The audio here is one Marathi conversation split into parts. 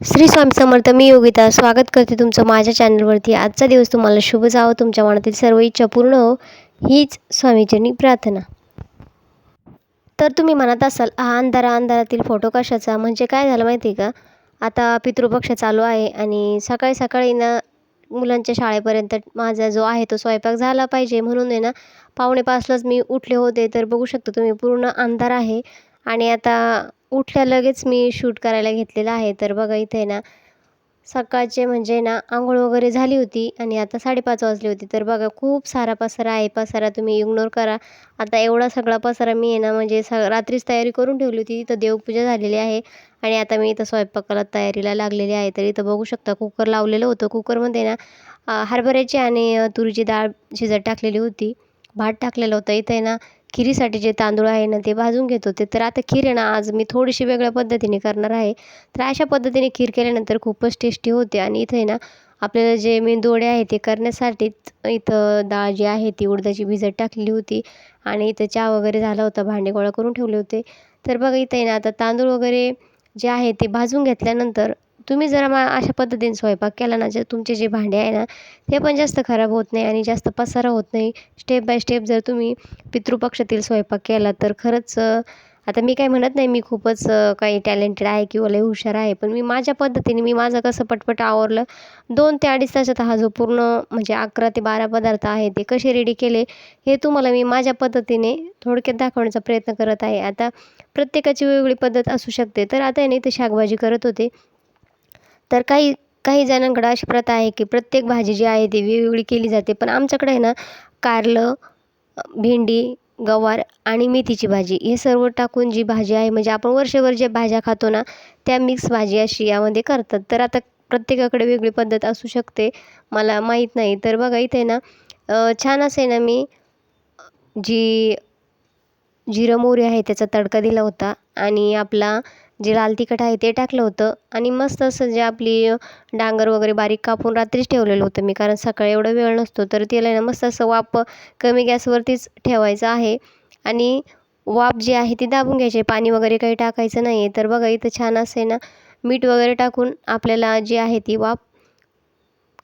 श्री स्वामी समर्थ मी योगिता. स्वागत करते तुमचं माझ्या चॅनलवरती. आजचा दिवस तुम्हाला शुभ जावं. तुमच्या मनातील सर्व इच्छा पूर्ण हो. हीच स्वामीजींनी प्रार्थना. तर तुम्ही म्हणत असाल हा अंधारा अंधारातील फोटो कशाचा? म्हणजे काय झालं माहिती आहे का? आता पितृपक्ष चालू आहे आणि सकाळी सकाळी ना मुलांच्या शाळेपर्यंत माझा जो आहे तो स्वयंपाक झाला पाहिजे. म्हणून आहे ना पावणे पाचलाच मी उठले होते. तर बघू शकतो तुम्ही पूर्ण अंधार आहे. आणि आता उठल्या लगेच मी शूट करायला घेतलेलं आहे. तर बघा इथे ना सकाळचे म्हणजे ना आंघोळ वगैरे झाली होती आणि आता साडेपाच वाजली होती. तर बघा खूप सारा पसारा आहे. पसारा तुम्ही इग्नोर करा. आता एवढा सगळा पसारा मी आहे ना म्हणजे स रात्रीच तयारी करून ठेवली होती. इथं देवपूजा झालेली आहे आणि आता मी इथं स्वयंपाकाला तयारीला लागलेली आहे. तर इथं बघू शकता कुकर लावलेलं होतं. कुकरमध्ये ना हरभऱ्याची आणि तुरीची डाळ शिजत टाकलेली होती. भात टाकलेलं होतं. इथे ना खिरीसाठी जे तांदूळ आहे ना ते भाजून घेत होते. तर आता खीर आहे ना आज मी थोडीशी वेगळ्या पद्धतीने करणार आहे. तर अशा पद्धतीने खीर केल्यानंतर खूपच टेस्टी होते. आणि इथे ना आपल्याला जे मेंदूवडे आहे ते करण्यासाठीच इथं डाळ जी आहे ती उडदाची भिजत टाकलेली होती. आणि इथं चहा वगैरे झाला होता भांडे गोळा करून ठेवले होते. तर बघा इथं आहे ना आता तांदूळ वगैरे जे आहे ते भाजून घेतल्यानंतर तुम्ही जरा मा अशा पद्धतीने स्वयंपाक केला ना जे तुमचे जे भांडे आहे ना ते पण जास्त खराब होत नाही आणि जास्त पसारा होत नाही. स्टेप बाय स्टेप जर तुम्ही पितृपक्षातील स्वयंपाक केला तर खरंच आता मी काय म्हणत नाही मी खूपच काही टॅलेंटेड आहे किंवा लई हुशार आहे पण मी माझ्या पद्धतीने मी माझं कसं पटपट आवरलं दोन ते अडीच तासात हा जो पूर्ण म्हणजे अकरा ते बारा पदार्थ आहे ते कसे रेडी केले हे तुम्हाला मी माझ्या पद्धतीने थोडक्यात दाखवण्याचा प्रयत्न करत आहे. आता प्रत्येकाची वेगवेगळी पद्धत असू शकते तर आता याने ते इथे शाकभाजी करत होते. तर काही काही जणांकडं अशी प्रथा आहे की प्रत्येक भाजी जी आहे ती वेगवेगळी केली जाते. पण आमच्याकडे आहे ना कारलं भेंडी गवार आणि मेथीची भाजी हे सर्व टाकून जी भाजी आहे म्हणजे आपण वर्षभर ज्या भाज्या खातो ना त्या मिक्स भाजी अशी यामध्ये करतात. तर आता प्रत्येकाकडे वेगळी पद्धत असू शकते मला माहीत नाही. तर बघा इथे ना छान असे ना मी जी जिरं मोहरी आहे त्याचा तडका दिला होता आणि आपला जे लाल तिखट आहे ते टाकलं होतं. आणि मस्त असं जे आपली डांगर वगैरे बारीक कापून रात्रीच ठेवलेलं होतं मी. कारण सकाळी एवढा वेळ नसतो तर त्याला ना मस्त असं वाफ कमी गॅसवरतीच ठेवायचं आहे. आणि वाफ जी आहे ती दाबून घ्यायची. पाणी वगैरे काही टाकायचं नाही आहे तर बघा इथं छान असे ना मीठ वगैरे टाकून आपल्याला जी आहे ती वाफ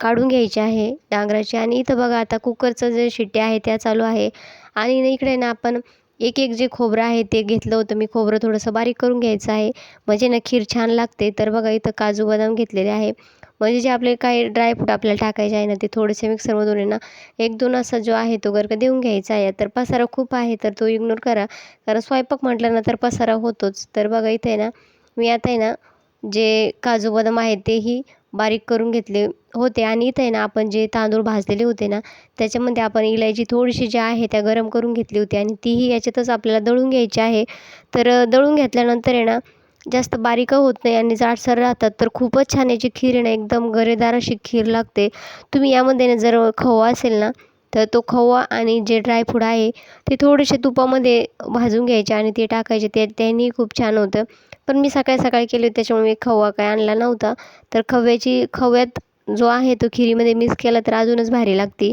काढून घ्यायची आहे डांगराची. आणि इथं बघा आता कुकरचं जे शिट्टी आहे त्या चालू आहे. आणि इकडे ना आपण एक एक जे खोबरं आहे ते घेतलं होतं. मी खोबरं थोडंसं बारीक करून घ्यायचं आहे. म्हणजे ना खीर छान लागते. तर बघा इथं काजू बदाम घेतलेले आहे. म्हणजे जे आपले काही ड्रायफ्रूट आपल्याला टाकायचे आहे ना ते थोडेसे मिक्सरमधून आहे ना एक दोन असा जो आहे तो गर्क देऊन घ्यायचा आहे. तर पसारा खूप आहे तर तो इग्नोर करा. कारण स्वयंपाक म्हटलं ना तर पसारा होतोच. तर बघा इथे आहे ना मी आता आहे ना जे काजू बदाम आहेत तेही बारीक करून घेतले होते. आणि इथं आहे ना आपण जे तांदूळ भाजलेले होते ना त्याच्यामध्ये आपण इलायची थोडीशी जी आहे त्या गरम करून घेतली होती. आणि तीही याच्यातच आपल्याला दळून घ्यायची आहे. तर दळून घेतल्यानंतर आहे ना जास्त बारीक होत नाही आणि जाडसर राहतात. तर खूपच छान याची खीर आहे ना एकदम गरेदार अशी खीर लागते. तुम्ही यामध्ये ना जर खवा असेल ना तर तो खवा आणि जे ड्रायफ्रूट आहे ते थोडेसे तुपामध्ये भाजून घ्यायचे आणि ते टाकायचे. ते त्यांनी खूप छान होतं. पण मी सकाळी सकाळी केली होती त्याच्यामुळे मी खवा काय आणला नव्हता. तर खव्याची खव्यात जो आहे तो खिरीमध्ये मिक्स केला तर अजूनच भारी लागते.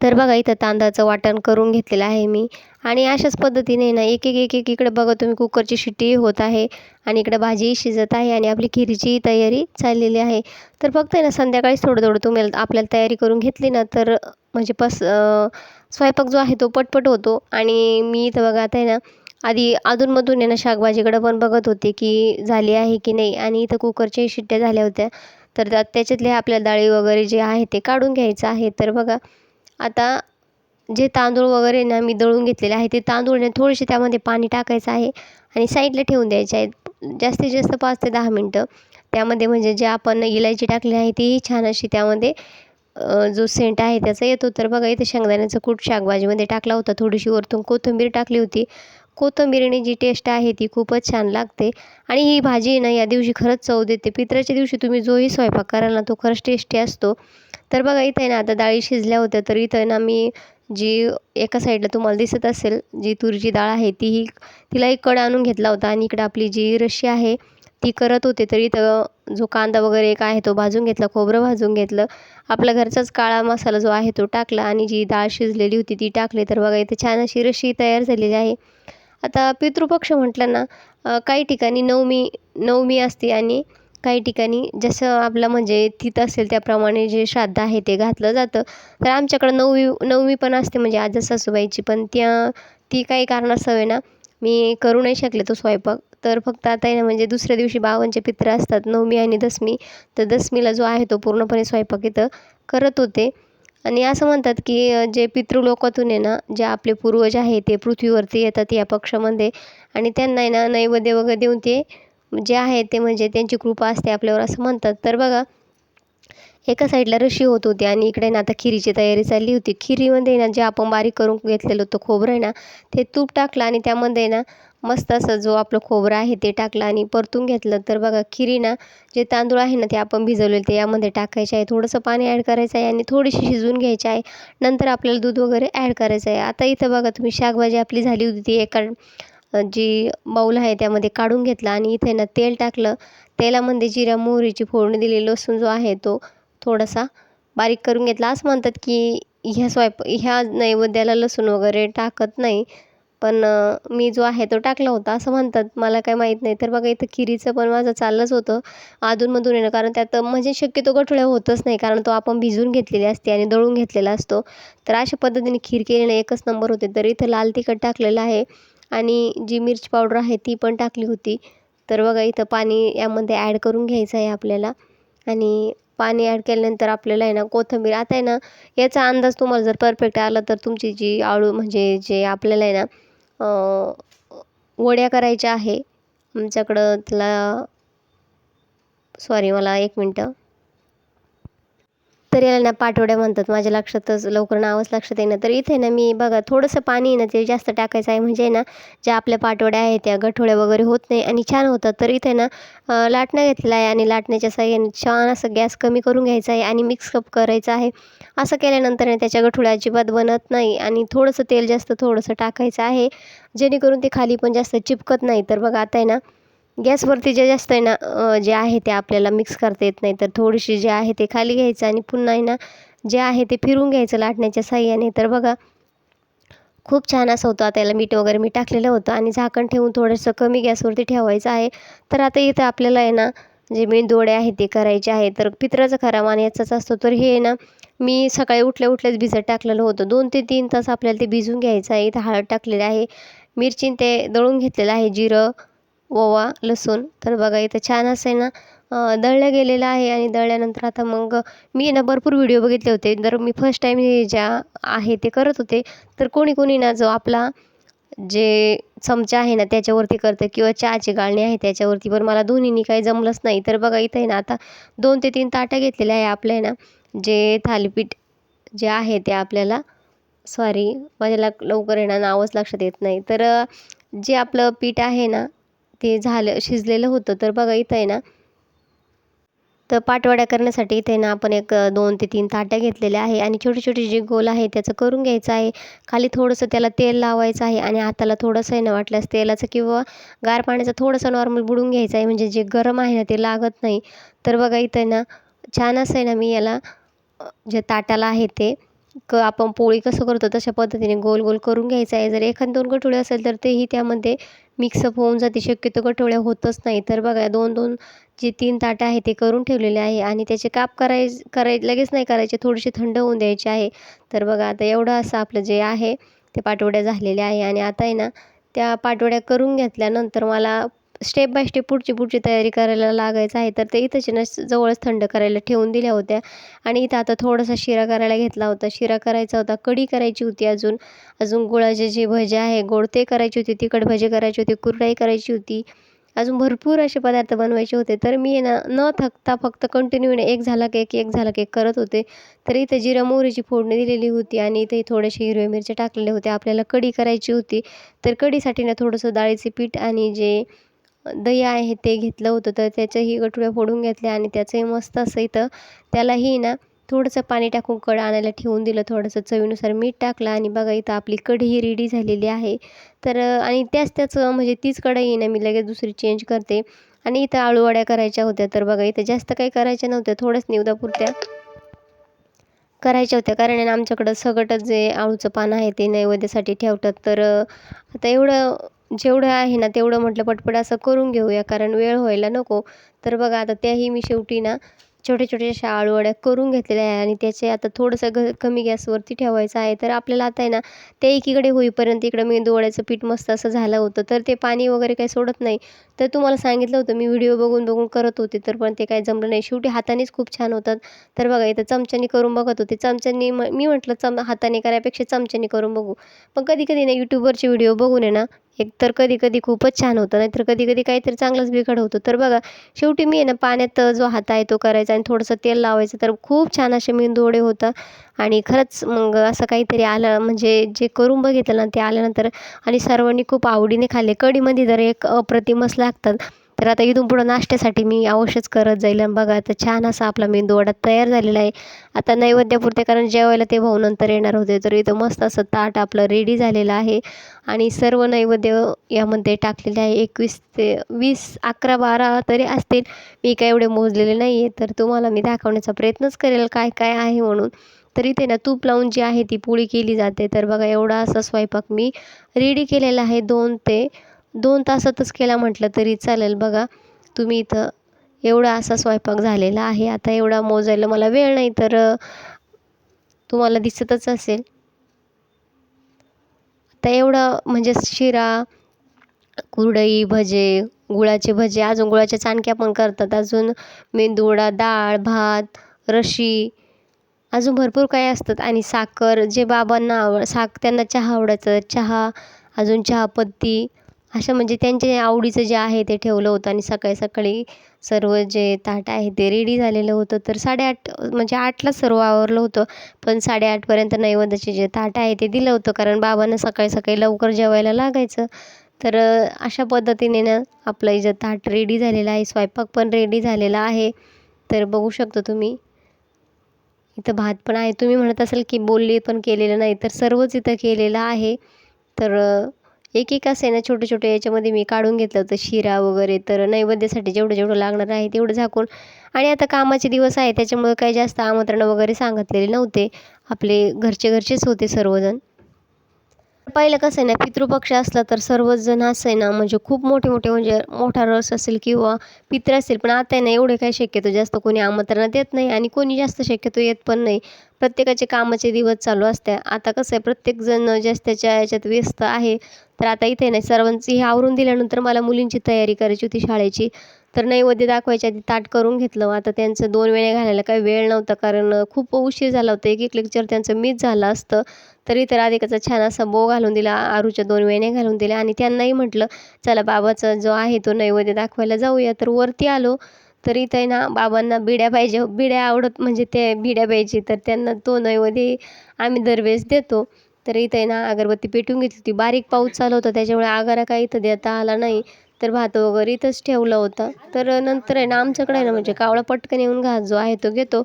तर बघा इथं तांदळाचं वाटण करून घेतलेलं आहे मी. आणि अशाच पद्धतीने ना एक एक एक एक इकडे बघा तुम्ही कुकरची शिट्टी होत आहे आणि इकडे भाजीही शिजत आहे आणि आपली खिरीची तयारी चाललेली आहे. तर फक्त आहे ना संध्याकाळीच थोडं थोडं तुम्ही आपल्याला तयारी करून घेतली ना तर म्हणजे पस स्वयंपाक जो आहे तो पटपट होतो. आणि मी इथं बघा आता आहे ना आधी अधूनमधून आहे ना शाकभाजीकडं पण बघत होते की झाली आहे की नाही. आणि इथं कुकरच्याही शिट्ट्या झाल्या होत्या. तर त्याच्यातले आपल्या डाळी वगैरे जे आहे ते काढून घ्यायचं आहे. तर बघा आता जे तांदूळ वगैरे ना मी दळून घेतलेले आहे ते तांदूळ ने थोडेसे त्यामध्ये पाणी टाकायचं आहे आणि साईडला ठेवून द्यायचे आहेत. जास्तीत जास्त पाच ते दहा मिनटं. त्यामध्ये म्हणजे जे आपण इलायची टाकली आहे तीही छान अशी त्यामध्ये जो सेंट आहे त्याचा येतो. तर बघा इथे शेंगदाण्याचं कूट शाकभाजीमध्ये टाकला होता. थोडीशी वरतून कोथिंबीर टाकली होती. कोथिंबीरीने जी टेस्ट आहे ती खूपच छान लागते. आणि ही भाजी ना या दिवशी खरंच चव देते. पित्राच्या दिवशी तुम्ही जोही स्वयंपाक कराल ना तो खरंच टेस्टी असतो. तर बघा इथं आहे ना आता डाळी शिजल्या होत्या तर इथं ना मी जी एका साईडला तुम्हाला दिसत असेल जी तुरीची डाळ आहे तीही तिला एक कड आणून घेतला होता. आणि इकडं आपली जी रशी आहे ती करत होते. तर इथं जो कांदा वगैरे एक आहे तो भाजून घेतला खोबरं भाजून घेतलं. आपल्या घरचाच काळा मसाला जो आहे तो टाकला. आणि जी डाळ शिजलेली होती ती टाकली. तर बघा इथे छान अशी रशी तयार झालेली आहे. आता पितृपक्ष म्हटलं ना काही ठिकाणी नवमी नवमी असते आणि काही ठिकाणी जसं आपलं म्हणजे तिथं असेल त्याप्रमाणे जे श्राद्ध आहे ते घातलं जातं. तर आमच्याकडं नववी नवमी पण असते म्हणजे आजच सासूबाईची पण त्या ती काही कारणास्तव आहे ना मी करू नाही शकले तो स्वयंपाक. तर फक्त आता आहे ना म्हणजे दुसऱ्या दिवशी बावनचे पित्र असतात नवमी आणि दसमी. तर दसमीला जो आहे तो पूर्णपणे स्वयंपाक इथं करत होते. आणि असं म्हणतात की जे पितृलोकातून आहे ना जे आपले पूर्वज आहे ते पृथ्वीवरती येतात या पक्षामध्ये. आणि त्यांना आहे ना नैवेद्य वगैरे देऊन ते जे आहे ते म्हणजे त्यांची कृपा असते आपल्यावर असं म्हणतात. तर बघा एका साईडला रशी होत होती आणि इकडे ना आता खिरीची तयारी चालली होती. खिरीमध्ये ना जे आपण बारीक करून घेतलेलं होतं खोबरं आहे ना ते तूप टाकलं आणि त्यामध्ये ना मस्त असं जो आपलं खोबरं आहे ते टाकलं आणि परतून घेतलं. तर बघा खिरी ना जे तांदूळ आहे ना ते आपण भिजवलेले ते यामध्ये टाकायचे आहे. थोडंसं पाणी ॲड करायचं आहे आणि थोडीशी शिजवून घ्यायची आहे. नंतर आपल्याला दूध वगैरे ॲड करायचं आहे. आता इथं बघा तुम्ही शाकभाजी आपली झाली होती ती एका जी बाऊल आहे त्यामध्ये काढून घेतलं आणि इथे ना तेल टाकलं. तेलामध्ये जिरा मोहरीची फोडणी दिली लसूण जो आहे तो थोडासा बारीक करून घेतला. असं म्हणतात की ह्या स्वयंप ह्या नैवेद्याला लसूण वगैरे टाकत नाही. पण मी जो आहे तो टाकला होता. असं म्हणतात. मला काय माहीत नाही. तर बघा इथं खिरीचं पण माझं चाललंच होतं. अधूनमधून येणं. कारण त्यात म्हणजे शक्यतो गठुळ्या होतच नाही. कारण तो आपण भिजून घेतलेली असते आणि दळून घेतलेला असतो. तर अशा पद्धतीने खीर केली एकच नंबर होते. तर इथं लाल तिखट टाकलेलं आहे. आणि जी मिरची पावडर आहे ती पण टाकली होती. तर बघा इथं पाणी यामध्ये ॲड करून घ्यायचं आहे आपल्याला. आणि पाणी ॲड केल्यानंतर आपल्याला आहे ना कोथिंबीर आता आहे ना याचा अंदाज तुम्हाला जर परफेक्ट आला तर तुमची जी आळू म्हणजे जे आपल्याला आहे ना वड्या करायच्या आहे आमच्याकडं त्याला सॉरी मला एक मिनटं. तर याला ना पाठवड्या म्हणतात. माझ्या लक्षातच लवकर नावच लक्षात येईना. तर इथे ना मी बघा थोडंसं पाणी ना ते जास्त टाकायचं आहे. म्हणजे ना ज्या आपल्या पाठवड्या आहेत त्या गठोड्या वगैरे होत नाही आणि छान होतात. तर इथे ना लाटणं घेतलेलं आहे आणि लाटण्याच्या साह्याने छान असं गॅस कमी करून घ्यायचा आहे आणि मिक्स कप करायचं आहे. असं केल्यानंतर त्याच्या गठोड्या अजिबात बनत नाही आणि थोडंसं तेल जास्त थोडंसं टाकायचं आहे. जेणेकरून ते खाली पण जास्त चिपकत नाही. तर बघा आता आहे ना गॅसवरती जे जास्त आहे ना जे आहे ते आपल्याला मिक्स करता येत नाही. तर थोडीशी जे आहे ते खाली घ्यायचं आणि पुन्हा आहे ना जे आहे ते फिरून घ्यायचं लाटण्याच्या साह्याने. तर बघा खूप छान असं होतं. आता याला मीठ वगैरे मी टाकलेलं होतं आणि झाकण ठेवून थोडंसं कमी गॅसवरती ठेवायचं आहे. तर आता इथं आपल्याला आहे ना जे मेंदोडे आहे ते करायचे आहे. तर पित्राचा खरा मान याचाच असतो. तर हे ना मी सकाळी उठल्या उठल्याच भिजत टाकलेलं होतं. दोन ते तीन तास आपल्याला ते भिजून घ्यायचं आहे. इथं हळद टाकलेलं आहे. मिरची ते दळून घेतलेलं आहे. जिरं ओवा लसूण. तर बघा इथं छान असं आहे ना दळलं गेलेलं आहे आणि दळल्यानंतर आता मग मी ना भरपूर व्हिडिओ बघितले होते. जर मी फर्स्ट टाईम हे ज्या आहे ते करत होते तर कोणी कोणी ना जो आपला जे चमचा आहे ना त्याच्यावरती करतं किंवा चहाची गाळणी आहे त्याच्यावरती. पण मला दोन्हीनी काही जमलंच नाही. तर बघा इथं आहे ना आता दोन ते तीन ताट्या घेतलेल्या आहे आपल्या ना जे थालीपीठ जे आहे ते आपल्याला सॉरी माझ्या लवकर येणार नावच लक्षात येत नाही. तर जे आपलं पीठ आहे ना ते झालं शिजलेलं होतं. तर बघा इथं आहे ना तर पाटवड्या करण्यासाठी इथे ना आपण एक दोन ते तीन ताट्या घेतलेल्या आहे. आणि छोटी छोटी जी गोल आहे त्याचं करून घ्यायचं आहे. खाली थोडंसं त्याला तेल लावायचं आहे आणि हाताला थोडंसं आहे ना वाटल्यास तेलाचं किंवा गार पाण्याचं थोडंसं नॉर्मल बुडून घ्यायचं आहे. म्हणजे जे गरम आहे ना ते लागत नाही. तर बघा इथं आहे ना छान असं आहे ना मी याला जे ताटाला आहे ते क आपण पोळी कसं करतो तशा पद्धतीने गोल गोल करून घ्यायचं आहे. जर एखाद दोन गठोळे असेल तर तेही त्यामध्ये मिक्सअप होऊन जाते. शक्यतो गठोळ्या होतच नाही. तर बघा दोन दोन जे तीन ताटं आहे ते करून ठेवलेले आहे आणि त्याचे काप कराय कराय लगेच नाही करायचे. थोडेसे थंड होऊन द्यायचे आहे. तर बघा आता एवढं असं आपलं जे आहे ते पाटवड्या झालेल्या आहे. आणि आता आहे ना त्या पाटवड्या करून घेतल्यानंतर मला स्टेप बाय स्टेप पुढची पुढची तयारी करायला लागायचं आहे. तर ते इथंच ना जवळच थंड करायला ठेवून दिल्या होत्या. आणि इथं आता थोडासा शिरा करायला घेतला होता. शिरा करायचा होता कढी करायची होती अजून. अजून गुळाचे जे भजे आहे गोड ते करायची होती तिखट भजे करायची होती कुरडाई करायची होती. अजून भरपूर असे पदार्थ बनवायचे होते. तर मी ना न थकता फक्त कंटिन्यू एक झाला केक एक झाला केक करत होते. तर इथे जिरा मोहरीची फोडणी दिलेली होती आणि इथे थोडेसे हिरवे मिरच्या टाकलेले होते आपल्याला कढी करायची होती. तर कढीसाठी ना थोडंसं डाळीचे पीठ आणि जे दही आहे ते घेतलं होतं तर त्याच्याही गठुड्या फोडून घेतल्या आणि त्याचंही मस्त असं इथं त्यालाही ना थोडंसं पाणी टाकून कड आणायला ठेवून दिलं थोडंसं चवीनुसार मीठ टाकलं आणि बघा इथं आपली कढी रेडी झालेली आहे. तर आणि त्याच त्याच म्हणजे तीच कढई ना मी लगेच दुसरी चेंज करते. आणि इथं आळूवड्या करायच्या होत्या तर बघा इथं जास्त काही करायच्या नव्हत्या थोड्याच निवदापुरत्या करायच्या होत्या. कारण आमच्याकडं सगटच जे आळूचं पान आहे ते नैवेद्यासाठी ठेवतात. तर आता एवढं जेवढं आहे ना तेवढं म्हटलं पटपट असं करून घेऊया कारण वेळ व्हायला नको. तर बघा आता त्याही मी शेवटी ना छोट्या छोट्याशा अशा आळूवड्या करून घेतलेल्या आहे आणि त्याचे आता थोडंसं ग कमी गॅसवरती ठेवायचं आहे. तर आपल्याला आता आहे ना ते एकीकडे होईपर्यंत इकडं मेंदूवड्याचं पीठ मस्त असं झालं होतं. तर ते पाणी वगैरे काही सोडत नाही. तर तुम्हाला सांगितलं होतं मी व्हिडिओ बघून बघून करत होते तर पण ते काही जमलं नाही. शेवटी हातानेच खूप छान होतात. तर बघा इथं चमच्यानी करून बघत होते. चमच्यानी म मी म्हटलं चम हाताने करायपेक्षा चमच्यानी करून बघू. पण कधी कधी ना यूट्यूबवरचे व्हिडिओ बघून आहे ना एक तर कधी कधी खूपच छान होतं नाहीतर कधी कधी काहीतरी चांगलंच बिघड होतं. तर बघा शेवटी मी आहे ना पाण्यात जो हात आहे तो करायचा आणि थोडंसं तेल लावायचं. तर खूप छान असे मेंदूवडे होतं आणि खरंच मग असं काहीतरी आलं म्हणजे जे करून बघितलं ना ते आल्यानंतर आणि सर्वांनी खूप आवडीने खाल्ले. कढीमध्ये जर एक अप्रतिमच लागतात तर आता इथून पुढं नाश्त्यासाठी मी अवश्यच करत जाईल. आणि बघा आता छान असा आपला मेंदूवडा तयार झालेला आहे. आता नैवेद्यापुरते कारण जेवायला ते भाऊ नंतर येणार होते तर इथं मस्त असं ताट आपलं रेडी झालेलं आहे. आणि सर्व नैवेद्य यामध्ये टाकलेले आहे. एकवीस ते वीस अकरा बारा तरी असतील. मी काय एवढे मोजलेले नाही आहे तर तुम्हाला मी दाखवण्याचा प्रयत्नच करेल काय काय आहे म्हणून. तर इथे ना तूप लावून जी आहे ती पोळी केली जाते. तर बघा एवढा असा स्वयंपाक मी रेडी केलेला आहे. दोन ते दोन तासातच केला म्हटलं तरी चालेल. बघा तुम्ही इथं एवढा असा स्वयंपाक झालेला आहे. आता एवढा मोजायला मला वेळ नाही तर तुम्हाला दिसतच असेल. आता एवढं म्हणजे शिरा कुरडई भजे गुळाचे भजे अजून गुळाच्या चाणक्या पण करतात. अजून मेंदूवडा डाळ भात रशी अजून भरपूर काही असतात. आणि साखर जे बाबांना आवड साख त्यांना चहा आवडायचं. चहा अजून चहापत्ती अशा म्हणजे त्यांचे आवडीचं जे आहे ते ठेवलं होतं आणि सकाळी सकाळी सर्व जे ताट आहे ते रेडी झालेलं होतं. तर साडेआठ म्हणजे आठलाच सर्व आवरलं होतं. पण साडेआठपर्यंत नैवेद्याचे जे ताट आहे ते दिलं होतं. कारण बाबांना सकाळी सकाळी लवकर जेवायला लागायचं. तर अशा पद्धतीने ना आपलं जे ताट रेडी झालेलं आहे. स्वयंपाक पण रेडी झालेला आहे. तर बघू शकतो तुम्ही. इथं भात पण आहे. तुम्ही म्हणत असाल की बोलली पण केलेलं नाही. तर सर्वच इथं केलेलं आहे. तर एक एक असे ना छोटे छोटे याच्यामध्ये मी काढून घेतलं होतं शिरा वगैरे तर नैवेद्यासाठी जेवढं जेवढं लागणार आहे तेवढं झाकून. आणि आता कामाचे दिवस आहे त्याच्यामुळं काही जास्त आमंत्रण वगैरे सांगितलेले नव्हते. आपले घरचे घरचेच होते सर्वजण. पहिलं कसं आहे ना पितृपक्ष असला तर सर्वच जण असं आहे ना म्हणजे खूप मोठे मोठे म्हणजे मोठा रस असेल किंवा पित्र असेल पण आता आहे ना एवढे काही शक्यतो जास्त कोणी आमंत्रण देत नाही आणि कोणी जास्त शक्यतो येत पण नाही. प्रत्येकाचे कामाचे दिवस चालू असते आता कसं आहे प्रत्येकजण जास्त त्याच्या याच्यात व्यस्त आहे. तर आता इथे नाही सर्वांची हे आवरून दिल्यानंतर मला मुलींची तयारी करायची होती शाळेची. तर नैवेद्य दाखवायच्या आधी ताट करून घेतलं. आता त्यांचं दोन वेळे घालायला काही वेळ नव्हता कारण खूप उशीर झाला होता. एक एक लेक्चर त्यांचं मिस झालं असतं. तरी तर अधिकाचा छान असा बो घालून दिला आरूच्या दोन वेणे घालून दिल्या आणि त्यांनाही म्हटलं चला बाबाचा जो आहे तो नैवेद्य दाखवायला जाऊया. तर वरती आलो. तर इथं ना बाबांना बिड्या पाहिजे बिड्या आवडत म्हणजे ते बिड्या पाहिजे. तर त्यांना तो नैवेद्य आम्ही दरवेळेस देतो. तर इथं ना अगरबत्ती पेटून घेतली होती. बारीक पाऊस चालू होता त्याच्यामुळे आगारा काही इथं देता आला नाही. तर भात वगैरे इथंच ठेवलं होतं. तर नंतर आहे ना आमच्याकडे आहे ना म्हणजे कावळा पटकन येऊन घास जो आहे तो घेतो.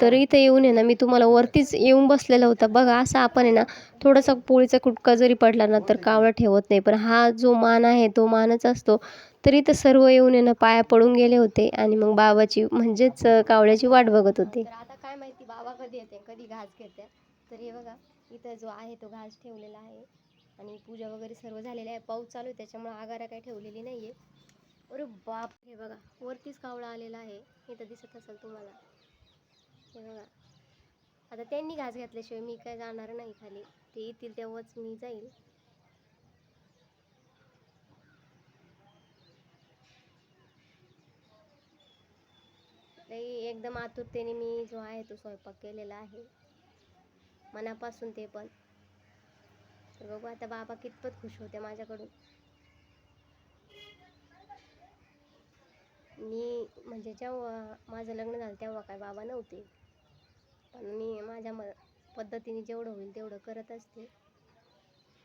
तर इथं येऊन आहे ना मी तुम्हाला वरतीच येऊन बसलेला होता. बघा असा आपण आहे ना थोडासा पोळीचा कुटका जरी पडला ना तर कावळा ठेवत नाही. पण हा जो मान आहे तो मानच असतो. तर इथं सर्व येऊन आहे ना पाया पडून गेले होते. आणि मग बाबाची म्हणजेच कावळ्याची वाट बघत होते. आता काय माहिती बाबा कधी येते कधी घास घेते. तर हे बघा इथं जो आहे तो घास ठेवलेला आहे. आणि पूजा वगैरे सर्व झालेलं आहे. पाऊस चालू आहे त्याच्यामुळे आगारा काही ठेवलेली नाही आहे अरे बाप हे बघा वरतीच कावळा आलेला आहे. इथं दिसत असेल तुम्हाला. हे बघा. आता त्यांनी घास घातल्याशिवाय मी काय जाणार नाही खाली. ते येतील तेव्हाच मी जाईल. लई एकदम आतुरतेने मी जो आहे तो स्वयंपाक केलेला आहे. मनापासून ते पण. तर बघू आता बाबा कितपत खुश होते माझ्याकडून. मी म्हणजे जेव्हा माझं लग्न झालं तेव्हा काय बाबा नव्हते. पण मी माझ्या म पद्धतीने जेवढं होईल तेवढं करत असते.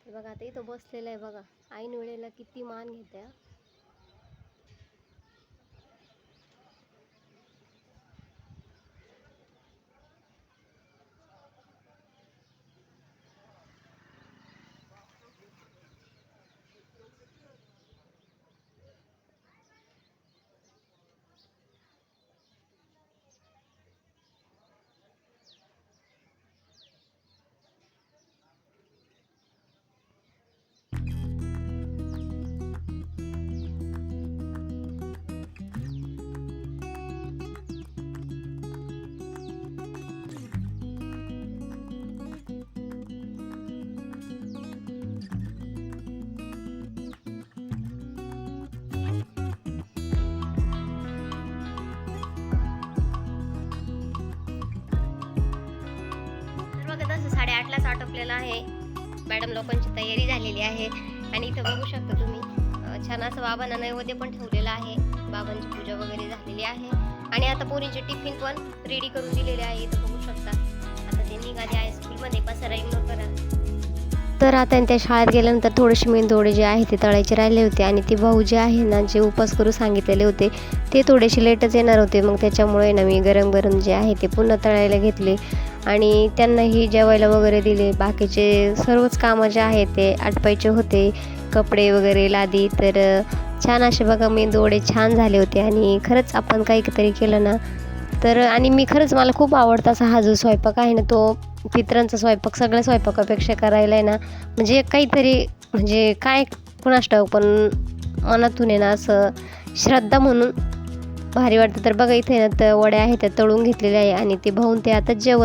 तर बघा आता इथं बसलेलं आहे बघा. ऐन वेळेला किती मान घेते हा. साडेआठलाच आटोपलेला आहे. मॅडम लोकांची तयारी झालेली आहे. आणि इथं बघू शकता तुम्ही छान असं बाबांना नैवेद्य पण ठेवलेलं आहे. बाबांची पूजा वगैरे झालेली आहे. आणि आता पोरींचे टिफिन पण रेडी करून दिलेले आहे. इथं बघू शकता. आता ते निघाले आहे स्कूलमध्ये. पसारा इग्नोर करा. तर आता त्या शाळेत गेल्यानंतर थोडेसे मेंदोडे जे आहे ते तळायचे राहिले होते. आणि ते भाऊ जे आहे ना जे उपास करू सांगितलेले होते ते थोडेसे लेटच येणार होते. मग त्याच्यामुळे ना मी गरम गरम जे आहे ते पुन्हा तळायला घेतले. आणि त्यांनाही जेवायला वगैरे दिले. बाकीचे सर्वच कामं जे आहे ते आटपायचे होते. कपडे वगैरे लादी. तर छान असे बघा मी दोडे छान झाले होते आणि खरंच आपण काहीतरी केलं ना. तर आणि मी खरंच मला खूप आवडता असा हा जो स्वयंपाक आहे ना तो पित्रांचा स्वयंपाक सगळ्या स्वयंपाकापेक्षा करायला आहे ना. म्हणजे काहीतरी म्हणजे काय कुणास ठाऊक हो, पण मनातून आहे ना असं श्रद्धा म्हणून भारी वाटतं. तर बघा इथे ना तर वड्या आहेत त्या तळून घेतलेल्या आहे आणि ते भाऊन ते आता जेवण